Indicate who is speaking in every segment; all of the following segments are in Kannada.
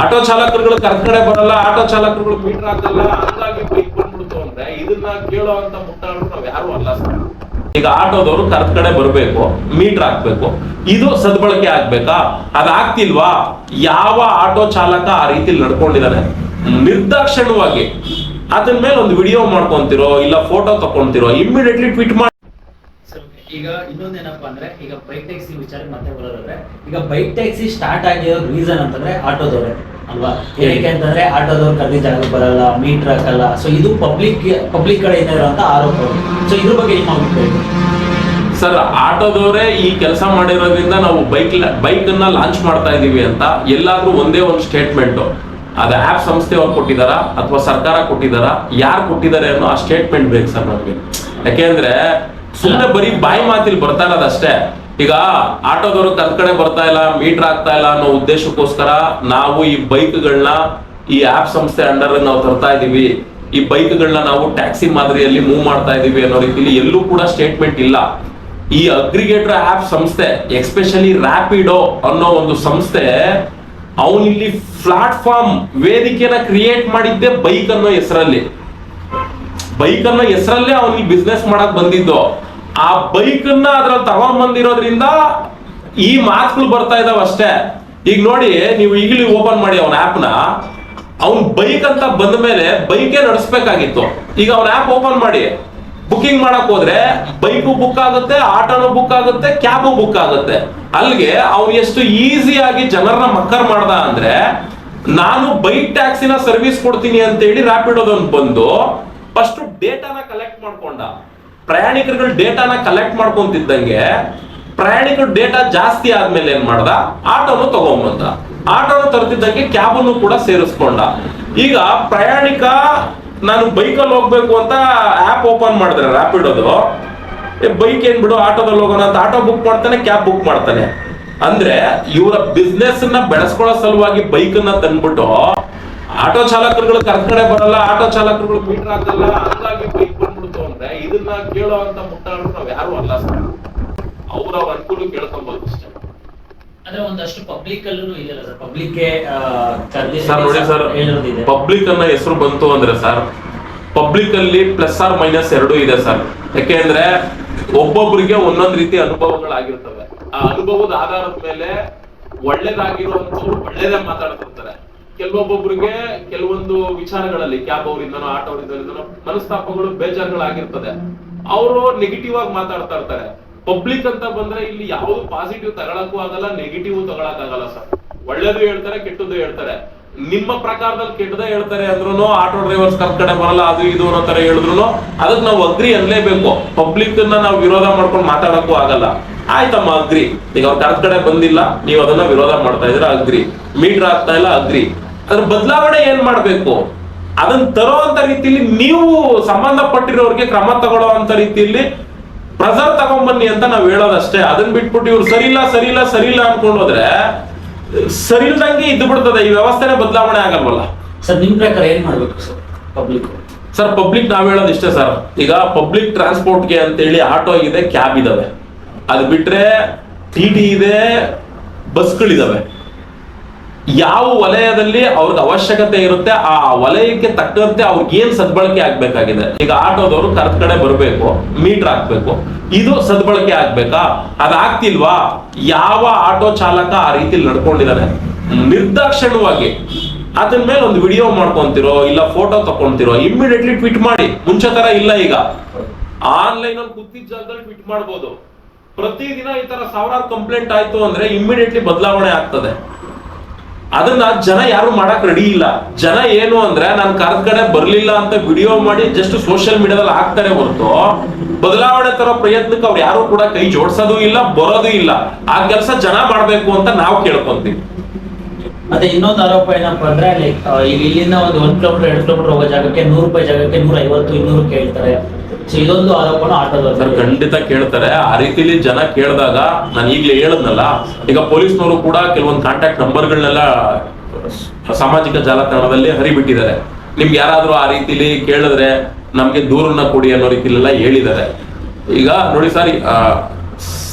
Speaker 1: ಆಟೋ ಚಾಲಕರುಗಳು ಕಡೆ ಬರಲ್ಲ, ಆಟೋ ಚಾಲಕರುಗಳು ಮೀಟರ್ ಹಾಕಲ್ಲ, ಹಂಗಾಗಿ ಬೈಕ್ ಬಂದ್ಬಿಡ್ತು ಅಂದ್ರೆ ಇದನ್ನ ಕೇಳೋ ಅಂತ ಮುಟ್ಟಾಳರು ನಾವ್ ಯಾರು ಅಲ್ಲ ಸರ್. ಈಗ ಆಟೋದವರು ಕರೆಕ್ಟ್ ಕಡೆ ಬರಬೇಕು, ಮೀಟರ್ ಹಾಕ್ಬೇಕು, ಇದು ಸದ್ಬಳಕೆ ಆಗ್ಬೇಕಾ? ಅದಾಗ್ತಿಲ್ವಾ ಯಾವ ಆಟೋ ಚಾಲಕ ಆ ರೀತಿ ನಡ್ಕೊಂಡಿದ್ದಾನೆ ನಿರ್ದಾಕ್ಷಣವಾಗಿ ಅದನ್ ಮೇಲೆ ಒಂದು ವಿಡಿಯೋ ಮಾಡ್ಕೊಂತಿರೋ, ಇಲ್ಲ ಫೋಟೋ ತಕೊಂತಿರೋ ಇಮಿಡಿಯೇಟ್ಲಿ ಟ್ವೀಟ್ ಮಾಡಿ
Speaker 2: ಈಗ ಇನ್ನೊಂದೇನಪ್ಪ ಅಂದ್ರೆ ಈಗ ಬೈಕ್ ಟ್ಯಾಕ್ಸಿ ವಿಚಾರಕ್ಕೆ ಮತ್ತೆ ಬರೋದಾದ್ರೆ, ಈಗ ಬೈಕ್ ಟ್ಯಾಕ್ಸಿ ಸ್ಟಾರ್ಟ್ ಆಗಿರೋ ರೀಸನ್ ಅಂತಂದ್ರೆ ಆಟೋದವ್ರೆ ಅಲ್ವಾ? ಏನಕ್ಕೆ ಅಂತಂದ್ರೆ ಆಟೋದವ್ರು ಕರ್ದಿ ಜಾಗಕ್ಕೆ ಬರಲ್ಲ ಮೀಟರ್ ಹಾಕಲ್ಲ. ಸೊ ಇದು ಪಬ್ಲಿಕ್ ಪಬ್ಲಿಕ್ ಕಡೆಯಿಂದ ಇರುವಂತ ಆರೋಪ ಸೊ ಇದ್ರ ಬಗ್ಗೆ ನಿಮ್ಮ?
Speaker 1: ಸರ್ ಆಟೋದವರೇ ಈ ಕೆಲಸ ಮಾಡಿರೋದ್ರಿಂದ ನಾವು ಬೈಕ್ ಬೈಕ್ ಅನ್ನ ಲಾಂಚ್ ಮಾಡ್ತಾ ಇದೀವಿ ಅಂತ ಎಲ್ಲಾದ್ರೂ ಒಂದೇ ಒಂದು ಸ್ಟೇಟ್ಮೆಂಟ್ ಅದ ಆಪ್ ಸಂಸ್ಥೆಯವ್ರು ಕೊಟ್ಟಿದಾರಾ ಅಥವಾ ಸರ್ಕಾರ ಕೊಟ್ಟಿದಾರಾ? ಯಾರು ಕೊಟ್ಟಿದ್ದಾರೆ ಅನ್ನೋ ಆ ಸ್ಟೇಟ್ಮೆಂಟ್ ಬೇಕು ಸರ್ ನಮ್ಗೆ. ಯಾಕೆಂದ್ರೆ ಸುಮ್ಮನೆ ಬರೀ ಬಾಯಿ ಮಾತಿಲ್ ಬರ್ತಾ ಇರೋದು ಅಷ್ಟೇ. ಈಗ ಆಟೋದವರು ಕತ್ ಕಡೆ ಬರ್ತಾ ಇಲ್ಲ, ಮೀಟರ್ ಆಗ್ತಾ ಇಲ್ಲ ಅನ್ನೋ ಉದ್ದೇಶಕ್ಕೋಸ್ಕರ ನಾವು ಈ ಬೈಕ್ಗಳನ್ನ ಈ ಆಪ್ ಸಂಸ್ಥೆ ಅಂಡರ್ ನಾವು ತರ್ತಾ ಇದೀವಿ. ಈ ಬೈಕ್ಗಳನ್ನ ನಾವು ಟ್ಯಾಕ್ಸಿ ಮಾದರಿಯಲ್ಲಿ ಮೂವ್ ಮಾಡ್ತಾ ಇದೀವಿ ಅನ್ನೋ ರೀತಿಲಿ ಎಲ್ಲೂ ಕೂಡ ಸ್ಟೇಟ್ಮೆಂಟ್ ಇಲ್ಲ. ಈ ಅಗ್ರಿಗೇಟರ್ ಆಪ್ ಸಂಸ್ಥೆ ಎಕ್ಸ್ಪೆಷಲಿ ರ್ಯಾಪಿಡೋ ಅನ್ನೋ ಒಂದು ಸಂಸ್ಥೆ ಅವನಿಲ್ಲಿ ಪ್ಲಾಟ್ಫಾರ್ಮ್ ವೇದಿಕೆನ ಕ್ರಿಯೇಟ್ ಮಾಡಿದ್ದೆ ಬೈಕ್ ಅನ್ನೋ ಹೆಸರಲ್ಲಿ. ಬೈಕ್ ಅನ್ನ ಹೆಸರಲ್ಲೇ ಅವನಿಗೆ ಬಿಸ್ನೆಸ್ ಮಾಡಕ್ ಬಂದಿದ್ದು. ಆ ಬೈಕ್ ಅನ್ನ ಅದ್ರಲ್ಲಿ ತಗೊಂಡ್ ಬಂದಿರೋದ್ರಿಂದ ಈ ಮಾರ್ಕ್ಸ್ಗಳು ಬರ್ತಾ ಇದಾವ ಅಷ್ಟೇ. ಈಗ ನೋಡಿ, ನೀವು ಈಗಲೂ ಓಪನ್ ಮಾಡಿ ಅವನ ನ. ಅವ್ನ್ ಬೈಕ್ ಅಂತ ಬಂದ ಮೇಲೆ ಬೈಕೇ ನಡೆಸ್ಬೇಕಾಗಿತ್ತು. ಈಗ ಅವನ ಆಪ್ ಓಪನ್ ಮಾಡಿ. ಬುಕ್ಕಿಂಗ್ ಮಾಡಕ್ ಹೋದ್ರೆ ಬೈಕು ಬುಕ್ ಆಗುತ್ತೆ ಆಟೋನು ಬುಕ್ ಆಗುತ್ತೆ ಕ್ಯಾಬು ಬುಕ್ ಆಗುತ್ತೆ. ಅಲ್ಲಿಗೆ ಅವ್ನು ಎಷ್ಟು ಈಸಿಯಾಗಿ ಜನರನ್ನ ಮಕ್ಕರ್ ಮಾಡ್ದ ಅಂದ್ರೆ, ನಾನು ಬೈಕ್ ಟ್ಯಾಕ್ಸಿನ ಸರ್ವಿಸ್ ಕೊಡ್ತೀನಿ ಅಂತ ಹೇಳಿ ರ್ಯಾಪಿಡೋದೊಂದು ಬಂದು ಫಸ್ಟ್ ಡೇಟಾನ ಕಲೆಕ್ಟ್ ಮಾಡ್ಕೊಂಡ. ಪ್ರಯಾಣಿಕರುಗಳ ಡೇಟಾನ ಕಲೆಕ್ಟ್ ಮಾಡ್ಕೊಂತಿದ್ದಂಗೆ ಪ್ರಯಾಣಿಕರ ಡೇಟಾ ಜಾಸ್ತಿ ಆದ್ಮೇಲೆ ಏನ್ ಮಾಡ್ದ? ಆಟೋನು ತಗೊಂಬಂದ. ಆಟೋನು ತರ್ತಿದ್ದಂಗೆ ಕ್ಯಾಬನ್ನು ಕೂಡ ಸೇರಿಸ್ಕೊಂಡ. ಈಗ ಪ್ರಯಾಣಿಕ, ನಾನು ಬೈಕಲ್ಲಿ ಹೋಗ್ಬೇಕು ಅಂತ ಆಪ್ ಓಪನ್ ಮಾಡಿದ್ರೆ ರ್ಯಾಪಿಡೋದು ಬೈಕ್ ಏನ್ ಬಿಡು, ಆಟೋದಲ್ಲಿ ಹೋಗೋಣ ಅಂತ. ಆಟೋ ಬುಕ್ ಮಾಡ್ತಾನೆ ಕ್ಯಾಬ್ ಬುಕ್ ಮಾಡ್ತಾನೆ. ಅಂದ್ರೆ ಇವರ ಬಿಸ್ನೆಸ್ನ ಬೆಳೆಸ್ಕೊಳ್ಳೋ ಸಲುವಾಗಿ ಬೈಕ್ನ ತಂದ್ಬಿಟ್ಟು ಆಟೋ ಚಾಲಕರುಗಳು ಕರ್ಕಡೆ ಬರಲ್ಲ ಆಟೋ ಚಾಲಕರುಗಳು ಮೀಟರ್ ಹಾಕಲ್ಲ ಹಂಗಾಗಿ ಬೈಕ್ ಬಂದ್ಬಿಡ್ತು ಅಂದ್ರೆ ಇದನ್ನ ಕೇಳೋ ಅಂತ ಮುಟ್ಟಾಳರು ನಾವ್ ಯಾರು ಅಲ್ಲ ಸರ್. ಅವ್ರ ಅವ್ರ ಅನುಕೂಲ ಕೇಳ್ಕೊಬೋದು ಅಷ್ಟೇ.
Speaker 2: ಅಂದ್ರೆ ಒಂದಷ್ಟು ಪಬ್ಲಿಕ್ ಅಲ್ಲೂ ಇದೆಯಲ್ಲ ಸರ್. ಪಬ್ಲಿಕ್
Speaker 1: ಸರ್ ನೋಡಿ ಸರ್ ಪಬ್ಲಿಕ್ ಅನ್ನ ಹೆಸರು ಬಂತು ಅಂದ್ರೆ ಸರ್ ಪಬ್ಲಿಕ್ ಅಲ್ಲಿ ಪ್ಲಸ್ ಆರ್ ಮೈನಸ್ ಎರಡು ಇದೆ ಸರ್. ಯಾಕೆಂದ್ರೆ ಒಬ್ಬೊಬ್ಬರಿಗೆ ಒಂದೊಂದ್ ರೀತಿ ಅನುಭವಗಳಾಗಿರ್ತವೆ. ಆ ಅನುಭವದ ಆಧಾರದ ಮೇಲೆ ಒಳ್ಳೇದಾಗಿರುವಂತವ್ರು ಒಳ್ಳೇದೇ ಮಾತಾಡ್ತಿರ್ತಾರೆ. ಕೆಲವೊಬ್ಬೊಬ್ರಿಗೆ ಕೆಲವೊಂದು ವಿಚಾರಗಳಲ್ಲಿ ಕ್ಯಾಬ್ ಅವರಿಂದನೋ, ಆಟೋ ಅವರಿಂದನೋ ಮನಸ್ತಾಪಗಳು ಬೇಜಾರುಗಳಾಗಿರ್ತದೆ. ಅವರು ನೆಗೆಟಿವ್ ಆಗಿ ಮಾತಾಡ್ತಾ ಇರ್ತಾರೆ. ಪಬ್ಲಿಕ್ ಅಂತ ಬಂದ್ರೆ ಇಲ್ಲಿ ಯಾವ್ದು ಪಾಸಿಟಿವ್ ತಗೊಳಕ್ಕೂ ಆಗಲ್ಲ ನೆಗೆಟಿವ್ ತಗೊಳಕ್ ಆಗಲ್ಲ ಸರ್. ಒಳ್ಳೇದು ಹೇಳ್ತಾರೆ, ಕೆಟ್ಟದ್ದು ಹೇಳ್ತಾರೆ. ನಿಮ್ಮ ಪ್ರಕಾರದಲ್ಲಿ ಕೆಟ್ಟದೇ ಹೇಳ್ತಾರೆ ಅಂದ್ರೂ ಆಟೋ ಡ್ರೈವರ್ಸ್ ಕರ್ ಕಡೆ ಬರಲ್ಲ, ಅದು ಇದು ಅನ್ನೋ ತರ ಹೇಳಿದ್ರು ಅದಕ್ಕೆ ನಾವು ಅಗ್ರಿ ಅನ್ಲೇಬೇಕು. ಪಬ್ಲಿಕ್ ನಾವು ವಿರೋಧ ಮಾಡ್ಕೊಂಡು ಮಾತಾಡಕ್ಕೂ ಆಗಲ್ಲ. ಆಯ್ತಮ್ಮ ಅಗ್ರಿ ಈಗ ಅವ್ರ ಕರ್ ಕಡೆ ಬಂದಿಲ್ಲ, ನೀವು ಅದನ್ನ ವಿರೋಧ ಮಾಡ್ತಾ ಇದ್ರೆ ಅಗ್ರಿ ಮೀಟರ್ ಆಗ್ತಾ ಇಲ್ಲ ಅಗ್ರಿ ಅದ್ರ ಬದಲಾವಣೆ ಏನ್ ಮಾಡಬೇಕು? ಅದನ್ನ ತರೋ ಅಂತ ರೀತಿಯಲ್ಲಿ ನೀವು ಸಂಬಂಧಪಟ್ಟಿರೋರಿಗೆ ಕ್ರಮ ತಗೊಳ್ಳೋ ಅಂತ ರೀತಿಯಲ್ಲಿ ಪ್ರೆಸರ್ ತಗೊಂಡ್ಬನ್ನಿ ಅಂತ ನಾವ್ ಹೇಳೋದಷ್ಟೇ. ಅದನ್ನ ಬಿಟ್ಬಿಟ್ಟು ಇವ್ರು ಸರಿ ಇಲ್ಲ ಸರಿ ಇಲ್ಲ ಸರಿ ಇಲ್ಲ ಅನ್ಕೊಂಡೋದ್ರೆ ಸರಿ ಇಲ್ದಂಗೆ ಇದ್ದು ಬಿಡ್ತದೆ. ಈ ವ್ಯವಸ್ಥೆನೇ ಬದಲಾವಣೆ ಆಗಲ್ವಲ್ಲ?
Speaker 2: ಸರ್ ನಿಮ್ ಪ್ರಕಾರ ಏನ್ ಮಾಡ್ಬೇಕು ಸರ್ ಪಬ್ಲಿಕ್
Speaker 1: ಸರ್ ಪಬ್ಲಿಕ್ ನಾವ್ ಹೇಳೋದು ಇಷ್ಟೇ ಸರ್. ಈಗ ಪಬ್ಲಿಕ್ ಟ್ರಾನ್ಸ್ಪೋರ್ಟ್ಗೆ ಅಂತೇಳಿ ಆಟೋ ಇದೆ ಕ್ಯಾಬ್ ಇದಾವೆ. ಅದು ಬಿಟ್ರೆ ಟಿ ಟಿ ಇದೆ ಬಸ್ಗಳಿದಾವೆ ಯಾವ ವಲಯದಲ್ಲಿ ಅವ್ರದ್ದು ಅವಶ್ಯಕತೆ ಇರುತ್ತೆ, ಆ ವಲಯಕ್ಕೆ ತಕ್ಕಂತೆ ಅವ್ರಿಗೆ ಏನ್ ಸದ್ಬಳಕೆ ಆಗ್ಬೇಕಾಗಿದೆ? ಈಗ ಆಟೋದವರು ಕರೆಕ್ಟ್ ಕಡೆ ಬರಬೇಕು, ಮೀಟರ್ ಹಾಕ್ಬೇಕು. ಇದು ಸದ್ಬಳಕೆ ಆಗ್ಬೇಕಾ? ಅದಾಗ್ತಿಲ್ವಾ? ಯಾವ ಆಟೋ ಚಾಲಕ ಆ ರೀತಿ ನಡ್ಕೊಂಡಿದ್ದಾರೆ ನಿರ್ದಾಕ್ಷಣವಾಗಿ ಅದನ್ ಮೇಲೆ ಒಂದು ವಿಡಿಯೋ ಮಾಡ್ಕೊಂತಿರೋ, ಇಲ್ಲ ಫೋಟೋ ತಕೊಂತಿರೋ ಇಮಿಡಿಯೇಟ್ಲಿ ಟ್ವೀಟ್ ಮಾಡಿ. ಮುಂಚೆ ತರ ಇಲ್ಲ ಈಗ. ಆನ್ಲೈನ್ ಅಲ್ಲಿ ಕೂತಿದ್ದ ಜಾಗದಲ್ಲಿ ಟ್ವೀಟ್ ಮಾಡ್ಬೋದು. ಪ್ರತಿದಿನ ಈ ತರ ಸಾವಿರಾರು ಕಂಪ್ಲೇಂಟ್ ಆಯ್ತು ಅಂದ್ರೆ ಇಮಿಡಿಯೇಟ್ಲಿ ಬದಲಾವಣೆ ಆಗ್ತದೆ. ಅದನ್ನ ಜನ ಯಾರು ಮಾಡಕ್ ರೆಡಿ ಇಲ್ಲ. ಜನ ಏನು ಅಂದ್ರೆ, ನಾನು ಕರೆದ ಕಡೆ ಬರ್ಲಿಲ್ಲ ಅಂತ ವಿಡಿಯೋ ಮಾಡಿ ಜಸ್ಟ್ ಸೋಷಿಯಲ್ ಮೀಡಿಯಾದಲ್ಲಿ ಹಾಕ್ತಾರೆ ಹೊರತು, ಬದಲಾವಣೆ ತರೋ ಪ್ರಯತ್ನಕ್ಕೆ ಅವ್ರು ಯಾರು ಕೂಡ ಕೈ ಜೋಡಿಸೋದು ಇಲ್ಲ, ಬರೋದು ಇಲ್ಲ. ಆ ಕೆಲಸ ಜನ ಮಾಡ್ಬೇಕು ಅಂತ ನಾವು ಕೇಳ್ಕೊಂತೀವಿ.
Speaker 2: ಮತ್ತೆ ಇನ್ನೊಂದು ಆರೋಪ ಏನಪ್ಪಾ ಅಂದ್ರೆ ಲೈಕ್ ಇಲ್ಲಿಂದ ಒಂದು ಒಂದ್ ಕಿಲೋಮೀಟರ್ ಎರಡು ಕಿಲೋಮೀಟರ್ ಹೋಗೋ ಜಾಗಕ್ಕೆ ನೂರು ರೂಪಾಯಿ ಜಾಗಕ್ಕೆ ನೂರ ಐವತ್ತು ಇನ್ನೂರು ಕೇಳ್ತಾರೆ. ಇದೊಂದು ಆರೋಪನ
Speaker 1: ಸರ್, ಖಂಡಿತ ಕೇಳ್ತಾರೆ. ಆ ರೀತಿಲಿ ಜನ ಕೇಳಿದಾಗ ನಾನು ಈಗಲೇ ಹೇಳದ್ನಲ್ಲ, ಈಗ ಪೊಲೀಸ್ನವರು ಕೂಡ ಕೆಲವೊಂದು ಕಾಂಟ್ಯಾಕ್ಟ್ ನಂಬರ್ಗಳನ್ನೆಲ್ಲ ಸಾಮಾಜಿಕ ಜಾಲತಾಣದಲ್ಲಿ ಹರಿಬಿಟ್ಟಿದ್ದಾರೆ. ನಿಮ್ಗೆ ಯಾರಾದ್ರೂ ಆ ರೀತಿಲಿ ಕೇಳಿದ್ರೆ ನಮ್ಗೆ ದೂರನ್ನ ಕೊಡಿ ಅನ್ನೋ ರೀತಿಲೆಲ್ಲ ಹೇಳಿದ್ದಾರೆ. ಈಗ ನೋಡಿ ಸರ್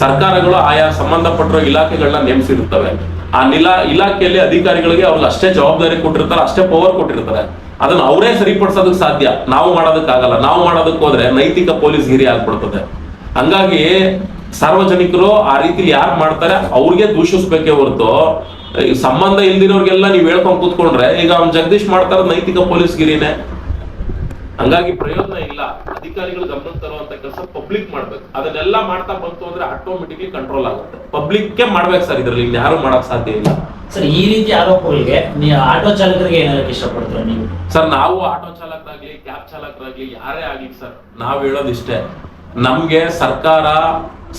Speaker 1: ಸರ್ಕಾರಗಳು ಆಯಾ ಸಂಬಂಧಪಟ್ಟಿರೋ ಇಲಾಖೆಗಳನ್ನ ನೇಮಿಸಿರುತ್ತವೆ. ಆ ನಿಲಾ, ಇಲಾಖೆಯಲ್ಲಿ ಅಧಿಕಾರಿಗಳಿಗೆ ಅವ್ರಿಗೆ ಅಷ್ಟೇ ಜವಾಬ್ದಾರಿ ಕೊಟ್ಟಿರ್ತಾರೆ, ಅಷ್ಟೇ ಪವರ್ ಕೊಟ್ಟಿರ್ತಾರೆ. ಅದನ್ನ ಅವರೇ ಸರಿಪಡಿಸೋದಕ್ಕೆ ಸಾಧ್ಯ. ನಾವು ಮಾಡೋದಕ್ಕಾಗಲ್ಲ. ನಾವು ಮಾಡೋದಕ್ಕೆ ಹೋದ್ರೆ ನೈತಿಕ ಪೊಲೀಸ್ ಗಿರಿ ಆಗ್ಬಿಡ್ತದೆ. ಹಂಗಾಗಿ ಸಾರ್ವಜನಿಕರು ಆ ರೀತಿ ಯಾರು ಮಾಡ್ತಾರೆ, ಅವ್ರಿಗೆ ದೂಷಿಸ್ಬೇಕೇ ಹೊರತು ಸಂಬಂಧ ಇಲ್ದಿರೋರ್ಗೆಲ್ಲ ನೀವ್ ಹೇಳ್ಕೊಂಡ್ ಕೂತ್ಕೊಂಡ್ರೆ, ಈಗ ಅವ್ನ್ ಜಗದೀಶ್ ಮಾಡ್ತಾರ ನೈತಿಕ ಪೊಲೀಸ್ ಗಿರಿನೇ ಹಂಗಾಗಿ ಪ್ರಯೋಜನ ಇಲ್ಲ. ಅಧಿಕಾರಿಗಳು ಗಮನ ತರುವಂತ ಕೆಲಸ ಪಬ್ಲಿಕ್ ಮಾಡ್ಬೇಕು. ಅದನ್ನೆಲ್ಲ ಮಾಡ್ತಾ ಬಂತು ಅಂದ್ರೆ ಆಟೋಮೆಟಿಕ್ಲಿ ಕಂಟ್ರೋಲ್ ಆಗುತ್ತೆ. ಪಬ್ಲಿಕ್ ಮಾಡ್ಬೇಕು ಸರ್ ಇದ್ರಲ್ಲಿ. ಯಾರು ಮಾಡಕ್ ಸಾಧ್ಯ ಇಲ್ಲ.
Speaker 2: ಸರ್ ಈ ರೀತಿ ಆರೋಪಗಳಿಗೆ ನೀವು ಆಟೋ ಚಾಲಕರಿಗೆ ಏನಾದ್ರು ಇಷ್ಟಪಡ್ತೀರಾ ನೀವು?
Speaker 1: ಸರ್ ನಾವು ಆಟೋ ಚಾಲಕರಾಗ್ಲಿ ಕ್ಯಾಬ್ ಚಾಲಕರಾಗ್ಲಿ ಯಾರೇ ಆಗ್ಲಿ ಸರ್ ನಾವ್ ಹೇಳೋದಿಷ್ಟೇ ನಮ್ಗೆ ಸರ್ಕಾರ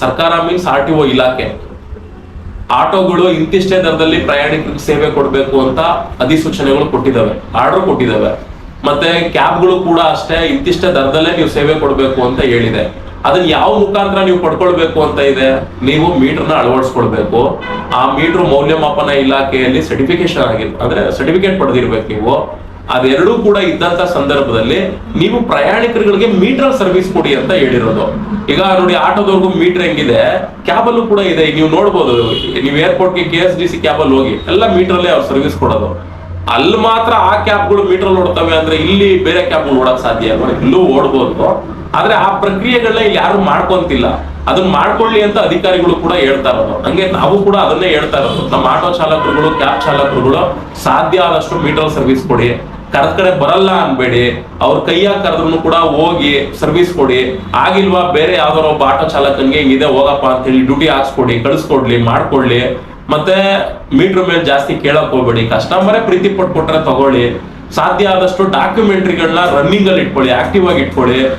Speaker 1: ಸರ್ಕಾರ ಮೀನ್ಸ್ ಆರ್ ಟಿ ಒ ಇಲಾಖೆ. ಆಟೋಗಳು ಇಂತಿಷ್ಟೇ ದರದಲ್ಲಿ ಪ್ರಯಾಣಿಕರಿಗೆ ಸೇವೆ ಕೊಡಬೇಕು ಅಂತ ಅಧಿಸೂಚನೆಗಳು ಕೊಟ್ಟಿದ್ದಾವೆ ಆರ್ಡರ್ ಕೊಟ್ಟಿದ್ದಾವೆ. ಮತ್ತೆ ಕ್ಯಾಬ್ಗಳು ಕೂಡ ಅಷ್ಟೇ, ಇಂತಿಷ್ಟೇ ದರದಲ್ಲೇ ನೀವು ಸೇವೆ ಕೊಡಬೇಕು ಅಂತ ಹೇಳಿದೆ. ಅದನ್ನ ಯಾವ ಮುಖಾಂತರ ನೀವು ಪಡ್ಕೊಳ್ಬೇಕು ಅಂತ ಇದೆ, ನೀವು ಮೀಟರ್ನ ಅಳವಡಿಸ್ಕೊಳ್ಬೇಕು. ಆ ಮೀಟರ್ ಮೌಲ್ಯಮಾಪನ ಇಲಾಖೆಯಲ್ಲಿ ಸರ್ಟಿಫಿಕೇಶನ್ ಆಗಿರ್ ಅಂದ್ರೆ ಸರ್ಟಿಫಿಕೇಟ್ ಪಡೆದಿರ್ಬೇಕು ನೀವು. ಅದೆರಡೂ ಕೂಡ ಇದ್ದಂತ ಸಂದರ್ಭದಲ್ಲಿ ನೀವು ಪ್ರಯಾಣಿಕರುಗಳಿಗೆ ಮೀಟರ್ ಸರ್ವಿಸ್ ಕೊಡಿ ಅಂತ ಹೇಳಿರೋದು. ಈಗ ನೋಡಿ, ಆಟೋದವ್ರಿಗೂ ಮೀಟರ್ ಹೆಂಗಿದೆ, ಕ್ಯಾಬಲ್ಲೂ ಕೂಡ ಇದೆ. ನೀವು ನೋಡ್ಬೋದು, ನೀವು ಏರ್ಪೋರ್ಟ್ಗೆ ಕೆ ಎಸ್ ಡಿ ಸಿ ಕ್ಯಾಬಲ್ಲಿ ಹೋಗಿ, ಎಲ್ಲ ಮೀಟರ್ಲ್ಲೇ ಅವ್ರು ಸರ್ವಿಸ್ ಕೊಡೋದು. ಅಲ್ಲಿ ಮಾತ್ರ ಆ ಕ್ಯಾಬ್ಗಳು ಮೀಟರ್ ಓಡ್ತವೆ ಅಂದ್ರೆ ಇಲ್ಲಿ ಬೇರೆ ಕ್ಯಾಬ್ಗಳು ಓಡಕ್ ಸಾಧ್ಯ ಅಲ್ವಾ ಇಲ್ಲೂ ಓಡ್ಬೋದು. ಆದ್ರೆ ಆ ಪ್ರಕ್ರಿಯೆಗಳನ್ನ ಇಲ್ಲಿ ಯಾರು ಮಾಡ್ಕೊಂತಿಲ್ಲ. ಅದನ್ನ ಮಾಡ್ಕೊಳ್ಳಿ ಅಂತ ಅಧಿಕಾರಿಗಳು ಕೂಡ ಹೇಳ್ತಾ ಇರೋದು. ಹಂಗೆ ನಾವು ಕೂಡ ಅದನ್ನೇ ಹೇಳ್ತಾ ಇರೋದು. ನಮ್ಮ ಆಟೋ ಚಾಲಕರುಗಳು, ಕ್ಯಾಬ್ ಚಾಲಕರುಗಳು ಸಾಧ್ಯ ಆದಷ್ಟು ಮೀಟರ್ ಸರ್ವಿಸ್ ಕೊಡಿ. ಕರೆದ ಕಡೆ ಬರಲ್ಲ ಅನ್ಬೇಡಿ. ಅವ್ರ ಕೈಯಾಗ ಕರೆದ್ರು ಕೂಡ ಹೋಗಿ ಸರ್ವಿಸ್ ಕೊಡಿ. ಆಗಿಲ್ವಾ ಬೇರೆ ಯಾವ್ದಾರ ಒಬ್ಬ ಆಟೋ ಚಾಲಕನ್ಗೆ, ಇದೆ ಹೋಗಪ್ಪ ಅಂತ ಹೇಳಿ ಡ್ಯೂಟಿ ಹಾಕ್ಸ್ಕೊಡಿ, ಕಳಿಸ್ಕೊಡ್ಲಿ ಮಾಡ್ಕೊಳ್ಳಿ ಮತ್ತೆ ಮೀಟರ್ ಮೇಲೆ ಜಾಸ್ತಿ ಕೇಳಕ್ ಹೋಗ್ಬೇಡಿ. ಕಸ್ಟಮರೇ ಪ್ರೀತಿ ಪಟ್ಟು ಕೊಟ್ರೆ ತಗೊಳ್ಳಿ. ಸಾಧ್ಯ ಆದಷ್ಟು ಡಾಕ್ಯುಮೆಂಟ್ರಿಗಳನ್ನ ರನ್ನಿಂಗ್ ಅಲ್ಲಿ ಇಟ್ಕೊಳ್ಳಿ ಆಕ್ಟಿವ್ ಆಗಿ ಇಟ್ಕೊಳ್ಳಿ.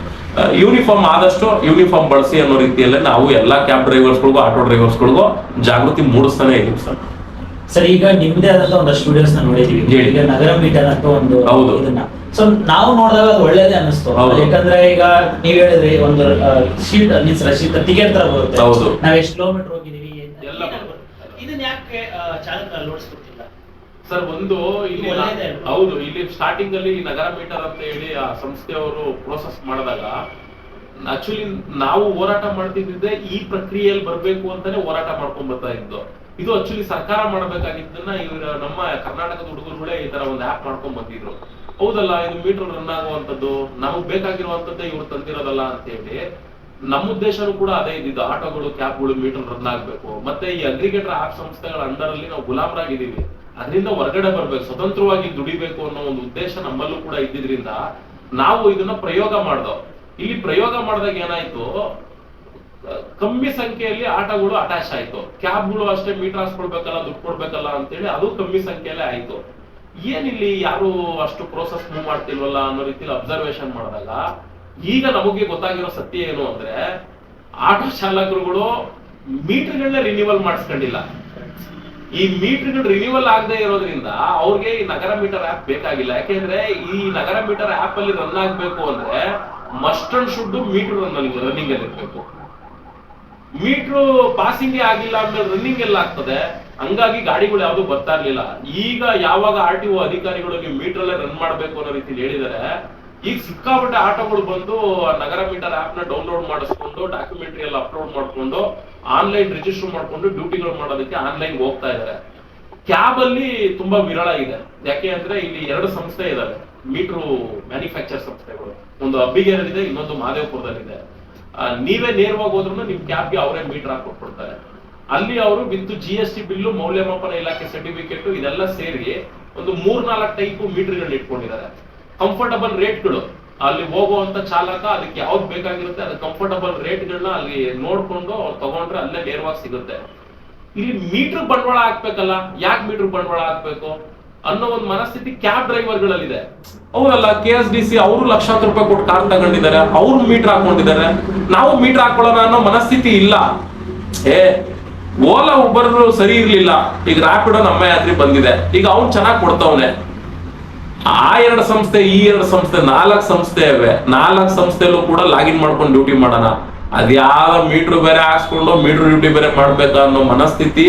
Speaker 1: ಯೂನಿಫಾರ್ಮ್ ಆದಷ್ಟು ಯೂನಿಫಾರ್ಮ್ ಬಳಸಿ ಅನ್ನೋ ರೀತಿಯಲ್ಲಿ ನಾವು ಎಲ್ಲಾ ಕ್ಯಾಬ್ ಡ್ರೈವರ್ಸ್ಗಳಿಗೂ ಆಟೋ ಡ್ರೈವರ್ಸ್ಗಳಿಗೂ ಜಾಗೃತಿ ಮೂಡಿಸ್ತಾನೆ ಇದೀವಿ ಸರ್.
Speaker 2: ಸರ್ ಈಗ ನಿಮ್ದೇ ಆದಂತ ಒಂದು ವಿಡಿಯೋಸ್ ನೋಡಿದೀವಿ. ಈಗ ನಗರ ಮೀಟರ್ ಅಂತ ಒಂದು
Speaker 1: ಹೌದು.
Speaker 2: ಇದನ್ನ. ಸೊ ನಾವು ನೋಡಿದಾಗ ಅದು ಒಳ್ಳೇದೇ ಅನಿಸ್ತು. ಯಾಕಂದ್ರೆ ಈಗ ನೀವ್ ಹೇಳಿದ್ರಿ ಒಂದು ಶೀಟ್ ಮೀನ್ಸ್ ರಶೀಟ್ ಟಿಕೆಟ್ ತರ ಬರುತ್ತೆ.
Speaker 1: ಹೌದು.
Speaker 2: ನಾವ್ ಎಷ್ಟು ಕಿಲೋಮೀಟರ್ ಹೋಗಿದೀವಿ
Speaker 1: ಎಲ್ಲ
Speaker 2: ಏನಾದ್ರು- ಇದನ್ನ ಯಾಕೆ ಆ, ಚಾಲಕ ಅಳವಡಿಸ್ಕೊಟ್ಟಿಲ್ಲ
Speaker 1: ಸರ್ ಒಂದು ಇಲ್ಲಿ? ಹೌದು ಇಲ್ಲಿ ಸ್ಟಾರ್ಟಿಂಗ್ ಅಲ್ಲಿ ನಗರ ಮೀಟರ್ ಅಂತ ಹೇಳಿ ಆ ಸಂಸ್ಥೆಯವರು ಪ್ರೋಸೆಸ್ ಮಾಡಿದಾಗ ಆಕ್ಚುಲಿ ನಾವು ಹೋರಾಟ ಮಾಡ್ತಿದ್ದೆ ಈ ಪ್ರಕ್ರಿಯೆಯಲ್ಲಿ ಬರ್ಬೇಕು ಅಂತಾನೆ ಹೋರಾಟ ಮಾಡ್ಕೊಂಡ್ ಬರ್ತಾ ಇದ್ದು. ಇದು ಆಕ್ಚುಲಿ ಸರ್ಕಾರ ಮಾಡಬೇಕಾಗಿದ್ದನ್ನ ಇವ್ರ ನಮ್ಮ ಕರ್ನಾಟಕದ ಹುಡುಗರುಗಳೇ ಈ ತರ ಒಂದು ಆಪ್ ಮಾಡ್ಕೊಂಡ್ ಬಂದಿದ್ರು. ಹೌದಲ್ಲ ಇದು ಮೀಟರ್ ರನ್ ಆಗುವಂತದ್ದು ನಮಗ್ ಬೇಕಾಗಿರುವಂತದ್ದೇ ಇವ್ರು ತಂದಿರೋದಲ್ಲ ಅಂತ ಹೇಳಿ. ನಮ್ಮ ಉದ್ದೇಶನೂ ಕೂಡ ಅದೇ ಇದ್ದಿದ್ದು. ಆಟೋಗಳು, ಕ್ಯಾಬ್ಗಳು, ಮೀಟರ್ ರನ್ ಆಗ್ಬೇಕು. ಮತ್ತೆ ಈ ಅಗ್ರಿಗೇಟರ್ ಆಪ್ ಸಂಸ್ಥೆಗಳ ಅಂಡರ್ ಅಲ್ಲಿ ನಾವು ಗುಲಾಮರಾಗಿದ್ದೀವಿ. ಅದರಿಂದ ಹೊರಗಡೆ ಬರ್ಬೇಕು, ಸ್ವತಂತ್ರವಾಗಿ ದುಡಿಬೇಕು ಅನ್ನೋ ಒಂದು ಉದ್ದೇಶ ನಮ್ಮಲ್ಲೂ ಕೂಡ ಇದ್ದಿದ್ರಿಂದ ನಾವು ಇದನ್ನ ಪ್ರಯೋಗ ಮಾಡ್ದೋ. ಇಲ್ಲಿ ಪ್ರಯೋಗ ಮಾಡಿದಾಗ ಏನಾಯ್ತು? ಕಮ್ಮಿ ಸಂಖ್ಯೆಯಲ್ಲಿ ಆಟೋಗಳು ಅಟ್ಯಾಚ್ ಆಯ್ತು. ಕ್ಯಾಬ್ಗಳು ಅಷ್ಟೇ ಮೀಟರ್ ಹಾಸ್ಕೊಡ್ಬೇಕಲ್ಲ ದುಡ್ಡು ಕೊಡ್ಬೇಕಲ್ಲ ಅಂತೇಳಿ ಅದು ಕಮ್ಮಿ ಸಂಖ್ಯೆಯಲ್ಲೇ ಆಯ್ತು. ಏನಿಲ್ಲಿ ಯಾರು ಅಷ್ಟು ಪ್ರೋಸೆಸ್ ಮೂವ್ ಮಾಡ್ತಿಲ್ವಲ್ಲ ಅನ್ನೋ ರೀತಿಲಿ ಅಬ್ಸರ್ವೇಷನ್ ಮಾಡಿದಾಗ ಈಗ ನಮಗೆ ಗೊತ್ತಾಗಿರೋ ಸತ್ಯ ಏನು ಅಂದ್ರೆ ಆಟೋ ಚಾಲಕರುಗಳು ಮೀಟರ್ಗಳನ್ನ ರಿನ್ಯೂವಲ್ ಮಾಡಿಸ್ಕೊಂಡಿಲ್ಲ. ಈ ಮೀಟರ್ಗಳು ರಿನ್ಯೂವಲ್ ಆಗದೆ ಇರೋದ್ರಿಂದ ಅವ್ರಿಗೆ ಈ ನಗರ ಮೀಟರ್ ಆಪ್ ಬೇಕಾಗಿಲ್ಲ. ಯಾಕೆಂದ್ರೆ ಈ ನಗರ ಮೀಟರ್ ಆಪ್ ಅಲ್ಲಿ ರನ್ ಆಗ್ಬೇಕು ಅಂದ್ರೆ must and should meter running running ಅಲ್ಲಿ ಇರ್ಬೇಕು. ಮೀಟ್ರು ಪಾಸಿಂಗ್ ಆಗಿಲ್ಲ ಅಂದ್ರೆ ರನ್ನಿಂಗ್ ಎಲ್ಲ ಆಗ್ತದೆ. ಹಂಗಾಗಿ ಗಾಡಿಗಳು ಯಾವ್ದು ಬರ್ತಾ ಇರ್ಲಿಲ್ಲ. ಈಗ ಯಾವಾಗ ಆರ್ ಟಿ ಒ ಅಧಿಕಾರಿಗಳು ಮೀಟರ್ ಅಲ್ಲೇ ರನ್ ಮಾಡ್ಬೇಕು ಅನ್ನೋ ರೀತಿಲಿ ಹೇಳಿದಾರೆ ಈಗ ಸಿಕ್ಕಾಪಟ್ಟೆ ಆಟೋಗಳು ಬಂದು ನಗರ ಮೀಟರ್ ಆಪ್ನ ಡೌನ್ಲೋಡ್ ಮಾಡಿಸ್ಕೊಂಡು ಡಾಕ್ಯುಮೆಂಟ್ರಿ ಎಲ್ಲ ಅಪ್ಲೋಡ್ ಮಾಡ್ಕೊಂಡು ಆನ್ಲೈನ್ ರಿಜಿಸ್ಟರ್ ಮಾಡ್ಕೊಂಡು ಡ್ಯೂಟಿಗಳು ಮಾಡೋದಕ್ಕೆ ಆನ್ಲೈನ್ ಹೋಗ್ತಾ ಇದಾರೆ. ಕ್ಯಾಬ್ ಅಲ್ಲಿ ತುಂಬಾ ವಿರಳ ಇದೆ. ಯಾಕೆ ಅಂದ್ರೆ ಇಲ್ಲಿ ಎರಡು ಸಂಸ್ಥೆ ಇದಾವೆ. ಮೀಟರ್ ಮ್ಯಾನುಫ್ಯಾಕ್ಚರ್ ಸಂಸ್ಥೆಗಳು. ಒಂದು ಅಬ್ಬಿಗೇರಲ್ಲಿದೆ ಇನ್ನೊಂದು ಮಾದೇವಪುರದಲ್ಲಿದೆ. ನೀವೇ ನೇರವಾಗಿ ಹೋದ್ರು ನಿಮ್ ಕ್ಯಾಬ್ಗೆ ಅವರೇ ಮೀಟರ್ ಹಾಕಿ ಕೊಟ್ಬಿಡ್ತಾರೆ. ಅಲ್ಲಿ ಅವರು with G S T bill, ಮೌಲ್ಯಮಾಪನ ಇಲಾಖೆ ಸರ್ಟಿಫಿಕೇಟ್ ಇದೆಲ್ಲ ಸೇರಿ ಒಂದು ಮೂರ್ನಾಲ್ಕು ಟೈಪ್ ಮೀಟರ್ಗಳನ್ನ ಇಟ್ಕೊಂಡಿದ್ದಾರೆ. ಕಂಫರ್ಟಬಲ್ ರೇಟ್ಗಳು ಅಲ್ಲಿ ಹೋಗುವಂತ ಚಾಲಕ ಅದಕ್ಕೆ ಯಾವ್ದು ಬೇಕಾಗಿರುತ್ತೆ, ಅದು ಕಂಫರ್ಟಬಲ್ ರೇಟ್ಗಳನ್ನ ಅಲ್ಲಿ ನೋಡ್ಕೊಂಡು ಅವ್ರು ತಗೊಂಡ್ರೆ ಅಲ್ಲೇ ನೇರವಾಗಿ ಸಿಗುತ್ತೆ. ಇಲ್ಲಿ ಮೀಟರ್ ಬಂಡವಾಳ ಹಾಕ್ಬೇಕಲ್ಲ, ಯಾಕೆ ಮೀಟರ್ ಬಂಡವಾಳ ಹಾಕ್ಬೇಕು ಅನ್ನೋ ಒಂದು ಮನಸ್ಥಿತಿ ಕ್ಯಾಬ್ ಡ್ರೈವರ್ಗಳಲ್ಲಿದೆ ಅವರಲ್ಲ ಕೆ ಎಸ್ ಡಿ ಸಿ ಅವರು ಲಕ್ಷಾಂತರ ರೂಪಾಯಿ ಕೊಟ್ಟು ಕಾರ್ ತಗೊಂಡಿದ್ದಾರೆ, ಅವ್ರು ಮೀಟರ್ ಹಾಕೊಂಡಿದ್ದಾರೆ. ನಾವು ಮೀಟರ್ ಹಾಕೊಳ್ಳೋಣ ಅನ್ನೋ ಮನಸ್ಥಿತಿ ಇಲ್ಲ. ಏ, ಓಲಾ ಒಬ್ಬರು ಸರಿ ಇರ್ಲಿಲ್ಲ. ಈಗ ರ್ಯಾಪಿಡೋ ನಮ್ಮ ಯಾತ್ರಿ ಬಂದಿದೆ. ಈಗ ಅವ್ನು ಚೆನ್ನಾಗಿ ಕೊಡ್ತವನೆ. ಆ ಎರಡು ಸಂಸ್ಥೆ, ಈ ಎರಡು ಸಂಸ್ಥೆ, ನಾಲ್ಕು ಸಂಸ್ಥೆ ಇವೆ ನಾಲ್ಕು ಸಂಸ್ಥೆಲ್ಲೂ ಕೂಡ ಲಾಗಿನ್ ಮಾಡ್ಕೊಂಡು ಡ್ಯೂಟಿ ಮಾಡೋಣ. ಅದ್ಯಾವ ಮೀಟರ್ ಬೇರೆ ಹಾಕ್ಸ್ಕೊಂಡು ಮೀಟರ್ ಡ್ಯೂಟಿ ಬೇರೆ ಮಾಡ್ಬೇಕ ಅನ್ನೋ ಮನಸ್ಥಿತಿ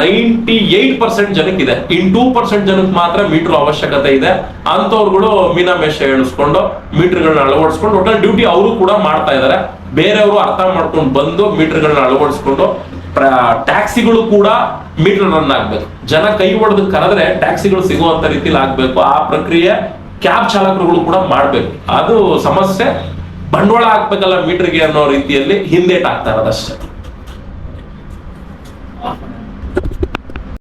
Speaker 1: ನೈಂಟಿ ಏಟ್ ಪರ್ಸೆಂಟ್ ಜನಕ್ಕಿದೆ. ಇನ್ ಟೂ ಪರ್ಸೆಂಟ್ ಜನಕ್ಕೆ ಮಾತ್ರ ಮೀಟರ್ ಅವಶ್ಯಕತೆ ಇದೆ. ಅಂತವ್ರುಗಳು ಮೀನಾಮೇಷ ಎಣಿಸ್ಕೊಂಡು ಮೀಟರ್ಗಳನ್ನ ಅಳವಡಿಸ್ಕೊಂಡು ಒಟ್ಟಾರೆ ಡ್ಯೂಟಿ ಅವರು ಕೂಡ ಮಾಡ್ತಾ ಇದಾರೆ ಬೇರೆಯವರು ಅರ್ಥ ಮಾಡ್ಕೊಂಡು ಬಂದು ಮೀಟರ್ಗಳನ್ನ ಅಳವಡಿಸ್ಕೊಂಡು ಟ್ಯಾಕ್ಸಿಗಳು ಕೂಡ ಮೀಟರ್ ರನ್ ಆಗ್ಬೇಕು. ಜನ ಕೈ ಹೊಡೆದು ಕರೆದ್ರೆ ಟ್ಯಾಕ್ಸಿಗಳು ಸಿಗುವಂತ ರೀತಿಲಿ ಆಗ್ಬೇಕು. ಆ ಪ್ರಕ್ರಿಯೆ ಕ್ಯಾಬ್ ಚಾಲಕರುಗಳು ಕೂಡ ಮಾಡ್ಬೇಕು. ಅದು ಸಮಸ್ಯೆ. ಬಂಡವಾಳ ಹಾಕ್ಬೇಕಲ್ಲ ಮೀಟರ್ಗೆ ಅನ್ನೋ ರೀತಿಯಲ್ಲಿ ಹಿಂದೇಟ್ ಆಗ್ತಾ ಇರೋದಷ್ಟೇ.